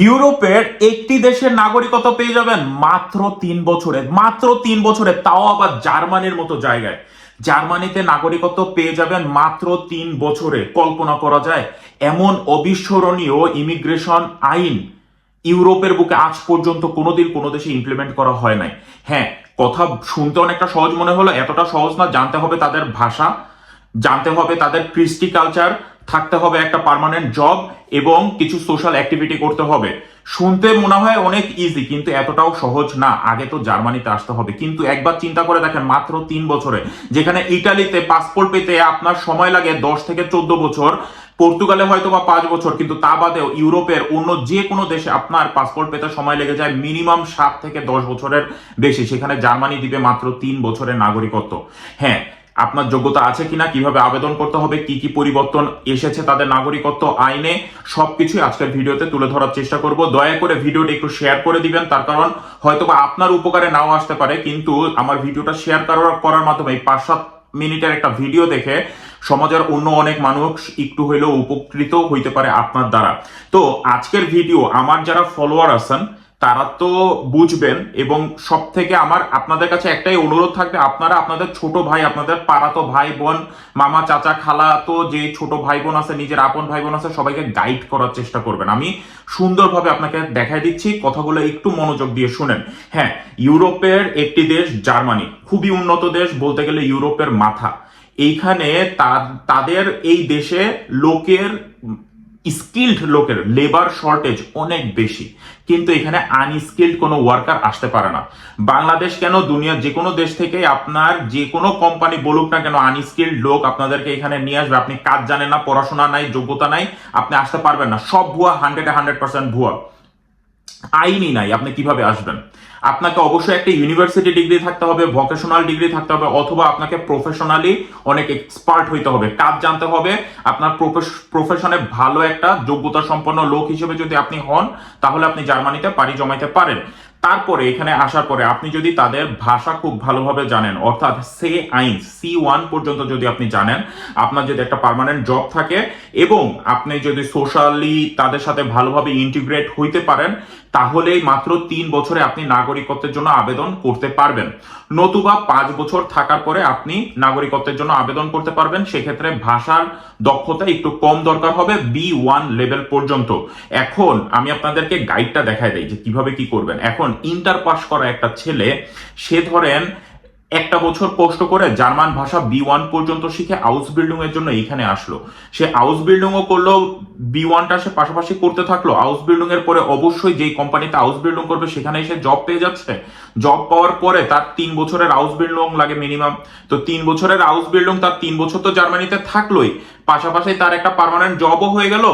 ইউরোপের একটি দেশের নাগরিকত্ব পেয়ে যাবেন মাত্র তিন বছরে, মাত্র তিন বছরে, তাও আবার জার্মানির মতো জায়গায়। জার্মানিতে নাগরিকত্ব পেয়ে যাবেন মাত্র তিন বছরে। কল্পনা করা যায়, এমন অবিস্মরণীয় ইমিগ্রেশন আইন ইউরোপের বুকে আজ পর্যন্ত কোনোদিন কোনো দেশে ইমপ্লিমেন্ট করা হয় নাই। হ্যাঁ কথা শুনতে অনেকটা সহজ মনে হলো, এতটা সহজ না, জানতে হবে তাদের ভাষা, জানতে হবে তাদের কৃষ্টি কালচার থাকতে হবে একটা পার্মানেন্ট জব এবং কিছু সোশ্যাল অ্যাক্টিভিটি করতে হবে। শুনতে মনে হয় অনেক ইজি কিন্তু এতটাও সহজ না। আগে তো জার্মানিতে আসতে হবে। কিন্তু একবার চিন্তা করে দেখেন, মাত্র তিন বছরে। যেখানে ইটালিতে পাসপোর্ট পেতে আপনার সময় লাগে দশ থেকে চোদ্দ বছর, পর্তুগালে হয়তো বা পাঁচ বছর, কিন্তু তা বাদেও ইউরোপের অন্য যে কোনো দেশে আপনার পাসপোর্ট পেতে সময় লেগে যায় মিনিমাম সাত থেকে দশ বছরের বেশি। সেখানে জার্মানি দিবে মাত্র তিন বছরের নাগরিকত্ব। হ্যাঁ আপনার যোগ্যতা আছে কিনা, কীভাবে আবেদন করতে হবে, কি কি পরিবর্তন এসেছে তাদের নাগরিকত্ব আইনে, সবকিছুই আজকের ভিডিওতে তুলে ধরার চেষ্টা করব। দয়া করে ভিডিওটি একটু শেয়ার করে দিবেন, তার কারণ হয়তো বা আপনার উপকারে নাও আসতে পারে, কিন্তু আমার ভিডিওটা শেয়ার করার মাধ্যমে পাঁচ সাত মিনিটের একটা ভিডিও দেখে সমাজের অন্য অনেক মানুষ একটু হইলেও উপকৃত হইতে পারে আপনার দ্বারা। তো আজকের ভিডিও, আমার যারা ফলোয়ার আছেন তারা তো বুঝবেন এবং সব থেকে আমার আপনাদের কাছে একটাই অনুরোধ থাকবে, আপনারা আপনাদের ছোট ভাই, আপনাদের পাড়াতো ভাই, বোন, মামা, চাচা, খালা তো যে ছোট ভাই বোন আছে, নিজের আপন ভাই বোন আছে, সবাইকে গাইড করার চেষ্টা করবেন। আমি সুন্দরভাবে আপনাকে দেখাই দিচ্ছি, কথাগুলো একটু মনোযোগ দিয়ে শুনেন। হ্যাঁ ইউরোপের একটি দেশ জার্মানি, খুবই উন্নত দেশ বলতে গেলে ইউরোপের মাথা। এইখানে তাদের এই দেশে লোকের স্কিল্ড লোকের লেবার শর্টেজ অনেক বেশি। কিন্তু এখানে আনস্কিল্ড কোনো ওয়ার্কার আসতে পারে না। বাংলাদেশ কেন, দুনিয়ার যে কোনো দেশ থেকে আপনার যে কোনো কোম্পানি বলুক না কেন আনস্কিল্ড লোক আপনাদেরকে এখানে নিয়ে আসবে। আপনি কাজ জানেন না, পড়াশোনা নাই, যোগ্যতা নাই, আপনি আসতে পারবেন না। সব ভুয়া হান্ড্রেড হান্ড্রেড পার্সেন্ট ভুয়া। আইনই নাই, আপনি কীভাবে আসবেন? আপনাকে অবশ্যই একটা ইউনিভার্সিটি ডিগ্রি থাকতে হবে ভোকেশনাল ডিগ্রি থাকতে হবে, অথবা আপনাকে প্রফেশনালি অনেক এক্সপার্ট হইতে হবে। কাজ জানতে হবে, আপনার প্রফেশনে ভালো একটা যোগ্যতা সম্পন্ন লোক হিসেবে যদি আপনি হন, তাহলে আপনি জার্মানিতে পাড়ি জমাইতে পারেন। তারপরে এখানে আসার পরে আপনি যদি তাদের ভাষা খুব ভালোভাবে জানেন, অর্থাৎ সে আইন, সি ওয়ান পর্যন্ত যদি আপনি জানেন, আপনার যদি একটা পার্মানেন্ট জব থাকে এবং আপনি যদি সোশ্যালি তাদের সাথে ভালোভাবে ইন্টিগ্রেট হইতে পারেন, তাহলেই মাত্র তিন বছরে আপনি নাগরিকত্বের জন্য আবেদন করতে পারবেন। নতুবা পাঁচ বছর থাকার পরে আপনি নাগরিকত্বের জন্য আবেদন করতে পারবেন। সেক্ষেত্রে ভাষার দক্ষতা একটু কম দরকার হবে, বি ওয়ান লেভেল পর্যন্ত। এখন আমি আপনাদেরকে গাইডটা দেখায় দেই যে কীভাবে কি করবেন। এখন ইন্টার পাস করা একটা ছেলে সে ধরেন একটা বছর কষ্ট করে জার্মান ভাষা বি ওয়ান পর্যন্ত শিখে আউস বিল্ডিং এর জন্য এখানে আসলো। সে আউস বিল্ডিং ও করল বি ওয়ানটা সে পাশাপাশি করতে থাকল। আউস বিল্ডিং এর পরে অবশ্যই যেই কোম্পানিতে আউস বিল্ডিং করবে, সেখানে এসে জব পেয়ে যাচ্ছে। জব পাওয়ার পরে তার তিন বছরের আউস বিল্ডিং লাগে মিনিমাম তো তিন বছরের আউস বিল্ডিং তার তিন বছর তো জার্মানিতে থাকলোই। পাশাপাশি তার একটা পার্মানেন্ট জবও হয়ে গেল,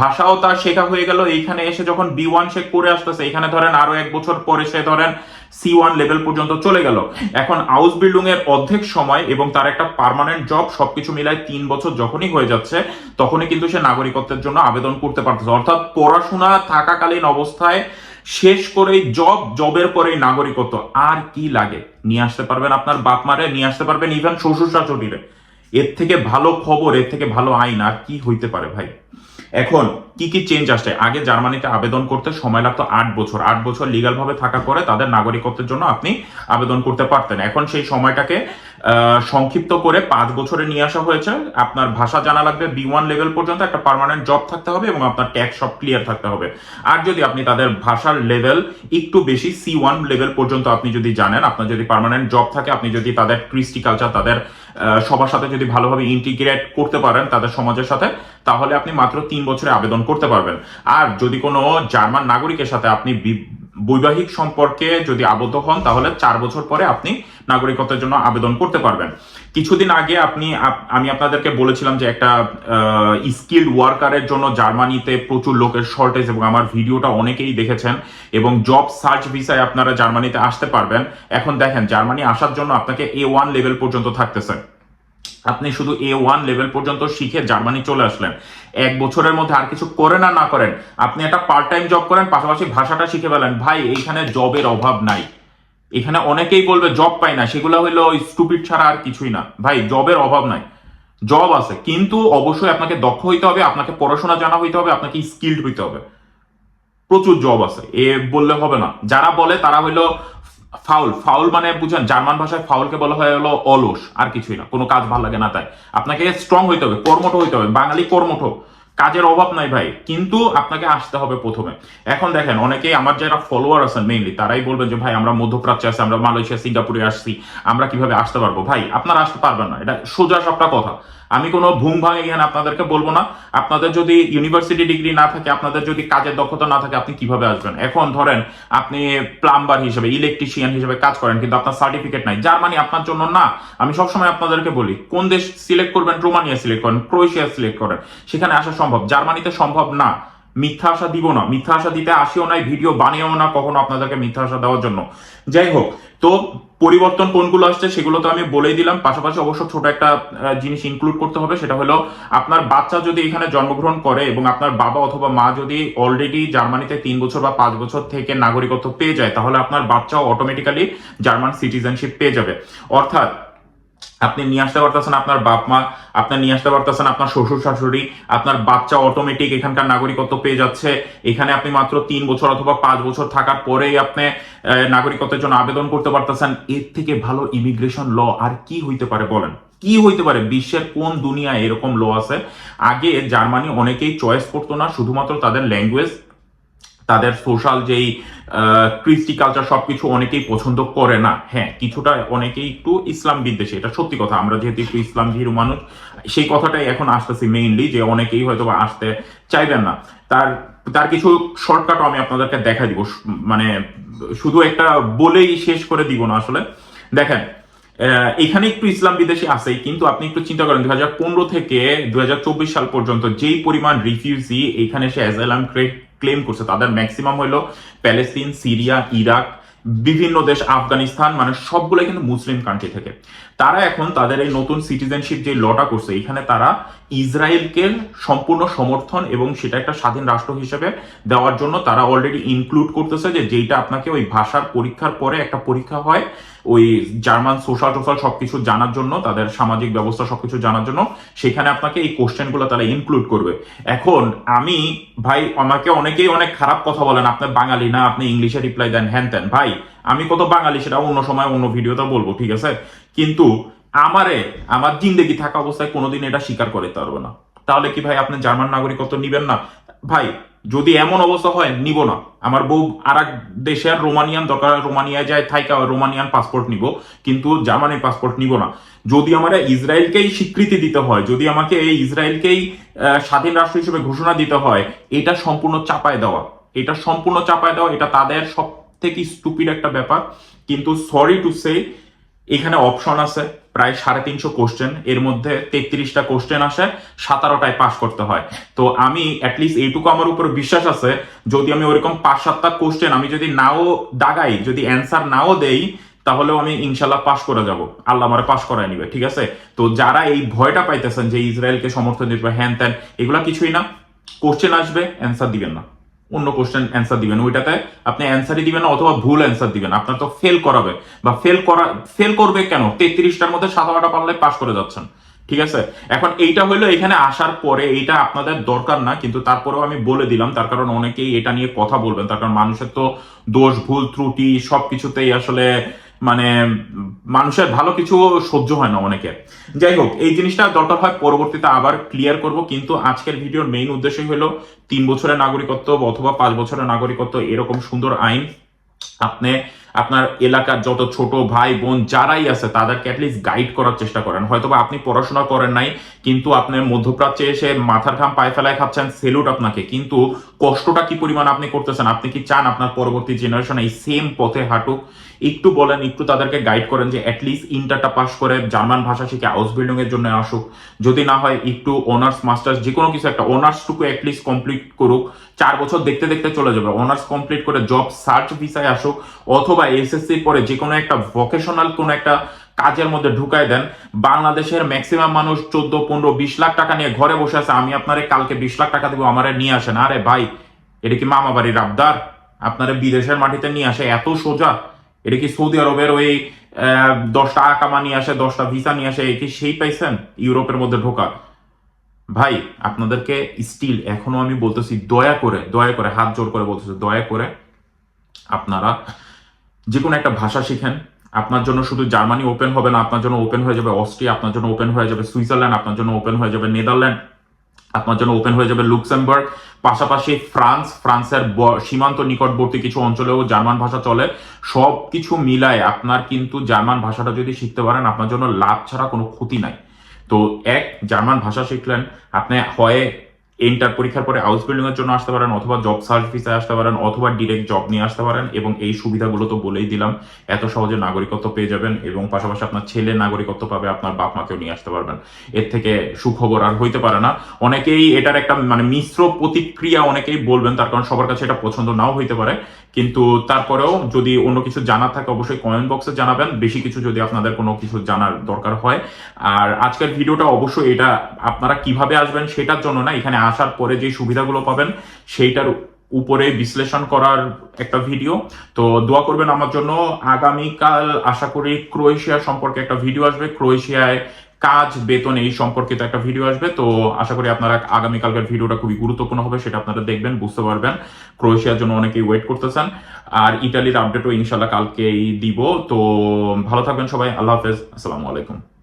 ভাষাও তার শেখা হয়ে গেল। এইখানে এসে যখন বি ওয়ান সে করে আসতেছে, এখানে ধরেন আরও এক বছর পরে সে ধরেন সি ওয়ান লেভেল পর্যন্ত চলে গেল। এখন হাউস বিল্ডিং এর অর্ধেক সময় এবং তার একটা পার্মানেন্ট জব সবকিছু মিলায় তিন বছর যখনই হয়ে যাচ্ছে, তখনই কিন্তু সে নাগরিকত্বের জন্য আবেদন করতে পারতেছে। অর্থাৎ পড়াশোনা থাকাকালীন অবস্থায় শেষ করে জব জবের পরে নাগরিকত্ব। আর কি লাগে? নিয়ে আসতে পারবেন আপনার বাপ মারে, নিয়ে আসতে পারবেন ইভেন শ্বশুর শাশুড়িরে এর থেকে ভালো খবর, এর থেকে ভালো আইন, আর কি হইতে পারে ভাই? এখন কি কি চেঞ্জ আসছে? আগে জার্মানিতে আবেদন করতে সময় লাগতো আট বছর। আট বছর লিগালভাবে থাকার পরে তাদের নাগরিকত্বের জন্য আপনি আবেদন করতে পারতেন। এখন সেই সময়টাকে সংক্ষিপ্ত করে পাঁচ বছরে নিয়ে আসা হয়েছে। আপনার ভাষা জানা লাগবে বি ওয়ান লেভেল পর্যন্ত একটা পার্মানেন্ট জব থাকতে হবে এবং আপনার ট্যাক্স সব ক্লিয়ার থাকতে হবে। আর যদি আপনি তাদের ভাষার লেভেল একটু বেশি সি ওয়ান লেভেল পর্যন্ত আপনি যদি জানেন, আপনার যদি পার্মানেন্ট জব থাকে, আপনি যদি তাদের কৃষ্টি কালচার তাদের সবার সাথে যদি ভালোভাবে ইন্টিগ্রেট করতে পারেন তাদের সমাজের সাথে, তাহলে আপনি মাত্র তিন বছরে আবেদন করতে পারবেন। আর যদি কোনো জার্মান নাগরিকের সাথে আপনি বৈবাহিক সম্পর্কে যদি আবদ্ধ হন, তাহলে চার বছর পরে আপনি নাগরিকত্বের জন্য আবেদন করতে পারবেন। কিছুদিন আগে আপনি আমি আপনাদেরকে বলেছিলাম যে একটা স্কিল্ড ওয়ার্কারের জন্য জার্মানিতে প্রচুর লোকের শর্টেজ এবং আমার ভিডিওটা অনেকেই দেখেছেন এবং জব সার্চ ভিসায় আপনারা জার্মানিতে আসতে পারবেন। এখন দেখেন, জার্মানি আসার জন্য আপনাকে এ ওয়ান লেভেল পর্যন্ত থাকতেছে। আপনি শুধু এ ওয়ান লেভেল পর্যন্ত শিখে জার্মানি চলে আসলেন। এক বছরের মধ্যে আর কিছু করেন আর না করেন, আপনি একটা পার্ট টাইম জব করেন, পাশাপাশি ভাষাটা শিখে ফেলেন। ভাই, এইখানে জবের অভাব নাই। এখানে অনেকেই বলবে জব পাই না। সেগুলো হইল স্টুপিড ছাড়া আর কিছুই না। ভাই জবের অভাব নাই। জব আছে, কিন্তু অবশ্যই আপনাকে দক্ষ হইতে হবে, আপনাকে পড়াশোনা জানা হইতে হবে, আপনাকে স্কিল্ড হইতে হবে। প্রচুর জব আছে। এ বললে হবে না। যারা বলে, তারা হইল ফাউল ফাউল মানে বুঝেন জার্মান ভাষায় ফাউলকে বলা হয় হলো অলস, আর কিছুই না, কোনো কাজ ভালো লাগে না তাই। আপনাকে স্ট্রং হইতে হবে, কর্মঠ হইতে হবে, বাঙালি কর্মঠ, কাজের অভাব নাই ভাই, কিন্তু আপনাকে আসতে হবে প্রথমে। এখন দেখেন, অনেকেই আমার যারা ফলোয়ার আছেন মেইনলি তারাই বলবেন যে, ভাই, আমরা মধ্যপ্রাচ্যে আছি, আমরা মালয়েশিয়া, সিঙ্গাপুরে আসছি, আমরা কীভাবে আসতে পারব? ভাই, আপনারা আসতে পারবেন না, এটা সোজা সবটা কথা। আমি কোনো ভুম ভাঙ এখানে আপনাদেরকে বলব না। আপনাদের যদি ইউনিভার্সিটি ডিগ্রি না থাকে, আপনাদের যদি কাজের দক্ষতা না থাকে, আপনি কীভাবে আসবেন? এখন ধরেন আপনি প্লাম্বার হিসেবে ইলেকট্রিশিয়ান হিসেবে কাজ করেন, কিন্তু আপনার সার্টিফিকেট নাই। জার্মানি আপনার জন্য না, আমি সবসময় আপনাদেরকে বলি, কোন দেশ সিলেক্ট করবেন? রোমানিয়া সিলেক্ট করেন, ক্রোয়েশিয়া সিলেক্ট করেন। সেখানে আসা সম্ভব। জার্মানিতে সম্ভব না। মিথ্যা আশা দিব না। মিথ্যা আশা দিতে আসিও নাই, ভিডিও বানিয়েও না কখনো আপনাদেরকে মিথ্যা আশা দেওয়ার জন্য। যাই হোক, তো পরিবর্তন কোনগুলো আসছে সেগুলো তো আমি বলেই দিলাম। পাশাপাশি অবশ্য ছোট একটা জিনিস ইনক্লুড করতে হবে, সেটা হলো আপনার বাচ্চা যদি এখানে জন্মগ্রহণ করে এবং আপনার বাবা অথবা মা যদি অলরেডি জার্মানিতে তিন বছর বা পাঁচ বছর থেকে নাগরিকত্ব পেয়ে যায়, তাহলে আপনার বাচ্চাও অটোমেটিক্যালি জার্মান সিটিজেনশিপ পেয়ে যাবে। অর্থাৎ আপনি নিয়ে আসতে পারতেছেন আপনার বাপ মা, আপনি নিয়ে আসতে পারতেছেন আপনার শ্বশুর শাশুড়ি, আপনার বাচ্চা অটোমেটিক এখানকার নাগরিকত্ব পেয়ে যাচ্ছে। এখানে আপনি মাত্র তিন বছর অথবা পাঁচ বছর থাকার পরেই আপনি নাগরিকত্বের জন্য আবেদন করতে পারতেছেন। এর থেকে ভালো ইমিগ্রেশন ল আর কি হইতে পারে বলেন? কি হইতে পারে? বিশ্বের কোন দুনিয়ায় এরকম ল আছে? আগে জার্মানি অনেকেই চয়েস করতো না, শুধুমাত্র তাদের ল্যাঙ্গুয়েজ তাদের সোশ্যাল যেই ক্রিস্টি কালচার সবকিছু অনেকেই পছন্দ করে না। হ্যাঁ কিছুটা অনেকেই একটু ইসলাম বিদ্বেষী, এটা সত্যি কথা। আমরা যেহেতু একটু ইসলাম ভীরু মানুষ, সেই কথাটাই এখন আসতেছি মেইনলি যে অনেকেই হয়তো আসতে চাইবেন না। তার তার কিছু শর্টকাটও আমি আপনাদেরকে দেখা দিব। মানে শুধু একটা বলেই শেষ করে দিব না আসলে। দেখেন এখানে একটু ইসলাম বিদেশি আছেই, কিন্তু আপনি একটু চিন্তা করেন, দুই হাজার পনেরো থেকে দুই হাজার চব্বিশ সাল পর্যন্ত যেই পরিমাণ রিফিউজি এখানে এসে অ্যাজাইলাম ক্লেম করছে, তাদের ম্যাক্সিমাম হলো প্যালেস্তিন সিরিয়া ইরাক বিভিন্ন দেশ, আফগানিস্তান মানে সবগুলো কিন্তু মুসলিম কান্ট্রি থেকে। তারা এখন তাদের এই নতুন সিটিজেনশিপ যে লটা করছে, এখানে তারা ইসরায়েলকে সম্পূর্ণ সমর্থন এবং সেটা একটা স্বাধীন রাষ্ট্র হিসেবে দেওয়ার জন্য তারা অলরেডি ইনক্লুড করতেছে যে যেটা আপনাকে ওই ভাষার পরীক্ষার পরে একটা পরীক্ষা হয় ওই জার্মান সোশ্যাল টোশ্যাল সবকিছু জানার জন্য, তাদের সামাজিক ব্যবস্থা সবকিছু জানার জন্য, সেখানে আপনাকে এই কোশ্চেনগুলো তারা ইনক্লুড করবে। এখন আমি, ভাই, আমাকে অনেকেই অনেক খারাপ কথা বলেন আপনার বাঙালি না, আপনি ইংলিশে রিপ্লাই দেন, হ্যান ত্যান। ভাই, আমি কত বাঙালি সেটা অন্য সময় অন্য ভিডিওতে বলব, ঠিক আছে? কিন্তু আমারে, আমার জিন্দেগি থাকা অবস্থায় কোনোদিন এটা স্বীকার করতে পারবে না। তাহলে কি ভাই আপনি জার্মান নাগরিকত্ব নিবেন না? ভাই, যদি এমন অবস্থা হয়, নিব না। আমার বউ আর এক দেশের রোমানিয়ান, দরকার রোমানিয়ায় যায়, থাইকা রোমানিয়ান পাসপোর্ট নিব, কিন্তু জার্মানির পাসপোর্ট নিব না। যদি আমার ইসরায়েলকেই স্বীকৃতি দিতে হয়, যদি আমাকে এই ইসরায়েলকেই স্বাধীন রাষ্ট্র হিসেবে ঘোষণা দিতে হয়, এটা সম্পূর্ণ চাপায় দেওয়া। এটা সম্পূর্ণ চাপায় দেওয়া, এটা তাদের সব থেকে স্টুপিড একটা ব্যাপার। কিন্তু সরি টু সে এখানে অপশন আছে, প্রায় সাড়ে তিনশো কোশ্চেন এর মধ্যে তেত্রিশটা কোশ্চেন আসে, সতেরোটায় পাশ করতে হয়। তো আমি অ্যাটলিস্ট এইটুকু আমার উপর বিশ্বাস আছে, যদি আমি ওরকম পাঁচ সাতটা কোশ্চেন আমি যদি নাও দাগাই, যদি অ্যান্সার নাও দেই, তাহলেও আমি ইনশাল্লাহ পাশ করে যাব। আল্লাহ আমার পাশ করায় নিবে, ঠিক আছে? তো যারা এই ভয়টা পাইতেছেন যে ইসরায়েলকে সমর্থন দিতে হ্যান ত্যান, এগুলা কিছুই না। কোশ্চেন আসবে অ্যান্সার দিবেন না। অন্য কোশ্চেন অ্যান্সার দিবেন। ওইটাতে আপনি অ্যান্সারই দিবেন না অথবা ভুল অ্যান্সার দিবেন। আপনার তো ফেল করাবে। বা ফেল করা ফেল করবে কেন? তেত্রিশটার মধ্যে সাত আটটা পারলে পাশ করে যাচ্ছেন। ঠিক আছে? এখন এইটা হইল এখানে আসার পরে এইটা আপনাদের দরকার না, কিন্তু তারপরেও আমি বলে দিলাম। তার কারণ অনেকেই এটা নিয়ে কথা বলবেন। তার কারণ মানুষের তো দোষ, ভুল, ত্রুটি সবকিছুতেই আসলে মানে মানুষের ভালো কিছু সহ্য হয় না অনেকে। যাই হোক, এই জিনিসটা দরকার হয় পরবর্তীতে আবার ক্লিয়ার করব, কিন্তু আজকের ভিডিওর মেইন উদ্দেশ্যই হলো তিন বছরের নাগরিকত্ব অথবা পাঁচ বছরের নাগরিকত্ব এরকম সুন্দর আইন আপনি আপনার এলাকার যত ছোট ভাই, বোন যারাই আছে, তাদেরকে অ্যাটলিস্ট গাইড করার চেষ্টা করেন। হয়তোবা আপনি পড়াশোনা করেন নাই, কিন্তু আপনি মধ্যপ্রাচ্যে এসে মাথার ঘাম পায়ে ফেলায় খাচ্ছেন সেলুট আপনাকে। কিন্তু কষ্টটা কি পরিমাণ আপনি করতেছেন, আপনি কি চান আপনার পরবর্তী জেনারেশন এই সেম পথে হাঁটুক? একটু বলেন, একটু তাদেরকে গাইড করেন যে অ্যাটলিস্ট ইন্টারটা পাস করে জার্মান ভাষা শিখে হাউস বিল্ডিং এর জন্য আসুক। যদি না হয়, একটু অনার্স মাস্টার্স যে কোনো কিছু একটা অনার্সটুকু অ্যাটলিস্ট কমপ্লিট করুক। চার বছর দেখতে দেখতে চলে যাবে। অনার্স কমপ্লিট করে জব সার্চ ভিসায় আসুক, অথবা এসএসসির পরে যে কোনো একটা ভোকেশনাল কোনো একটা কাজের মধ্যে ঢুকায় দেন, বাংলাদেশের ম্যাক্সিমাম মানুষ চোদ্দ, পনেরো, বিশ লাখ টাকা নিয়ে ঘরে বসে আছে, আমি আপনারে কালকে বিশ লাখ টাকা দেবো, আমারে নিয়ে আসেন। আরে ভাই, এটা কি মামা বাড়ির আবদার? আপনারা বিদেশের মাটিতে নিয়ে আসে, এত সোজা। এটা কি সৌদি আরবের ওই দশটা আকামা নিয়ে আসে দশটা ভিসা নিয়ে আসে, এ কি সেই পাইছেন? ইউরোপের মধ্যে ঢোকা। ভাই, আপনাদেরকে স্টিল এখনও আমি বলতেছি, দয়া করে দয়া করে, হাত জোর করে বলতেছি, দয়া করে আপনারা যে কোনো একটা ভাষা শিখেন। আপনার জন্য শুধু জার্মানি ওপেন হবে না, আপনার জন্য ওপেন হয়ে যাবে অস্ট্রিয়া, আপনার জন্য ওপেন হয়ে যাবে সুইজারল্যান্ড, আপনার জন্য ওপেন হয়ে যাবে নেদারল্যান্ড, আপনার জন্য ওপেন হয়ে যাবে লুক্সেমবার্গ, পাশাপাশি ফ্রান্স, ফ্রান্সের সীমান্ত নিকটবর্তী কিছু অঞ্চলেও জার্মান ভাষা চলে। সব কিছু মিলায় আপনার কিন্তু জার্মান ভাষাটা যদি শিখতে পারেন, আপনার জন্য লাভ ছাড়া কোনো ক্ষতি নাই। তো এক, জার্মান ভাষা শিখলেন, আপনি হয় ইন্টার পরীক্ষার পরে হাউস বিল্ডিং এর জন্য আসতে পারেন, অথবা জব সার্চ আসতে পারেন, অথবা ডিরেক্ট জব নিয়ে আসতে পারেন, এবং এই সুবিধাগুলো তো বলেই দিলাম, এত সহজে নাগরিকত্ব পেয়ে যাবেন, এবং পাশাপাশি আপনার ছেলে নাগরিকত্ব পাবে, আপনার বাপ মাকেও নিয়ে আসতে পারবেন। এর থেকে সুখবর আর হইতে পারে না। অনেকেই এটার একটা মানে মিশ্র প্রতিক্রিয়া অনেকেই বলবেন, তার কারণ সবার কাছে এটা পছন্দ নাও হইতে পারে। কিন্তু তারপরেও যদি অন্য কিছু জানার থাকে, অবশ্যই কমেন্ট বক্সে জানাবেন। বেশি কিছু যদি আপনাদের কোনো কিছু জানার দরকার হয়। আর আজকের ভিডিওটা অবশ্যই এটা আপনারা কীভাবে আসবেন সেটার জন্য না, এখানে আসার পরে যে সুবিধাগুলো পাবেন, সেইটার উপরে বিশ্লেষণ করার একটা ভিডিও তো দোয়া করবেন আমার জন্য। আগামীকাল আশা করি ক্রোয়েশিয়া সম্পর্কে একটা ভিডিও আসবে। ক্রোয়েশিয়ায় কাজ, বেতন এই সম্পর্কিত একটা ভিডিও আসবে। তো আশা করি আপনারা আগামীকালকের ভিডিওটা খুবই গুরুত্বপূর্ণ হবে, সেটা আপনারা দেখবেন, বুঝতে পারবেন। ক্রোয়েশিয়ার জন্য অনেকেই ওয়েট করতেছেন। আর ইটালির আপডেটও ইনশাল্লাহ কালকেই দিব। তো ভালো থাকবেন সবাই। আল্লাহ হাফেজ। আসসালামু আলাইকুম।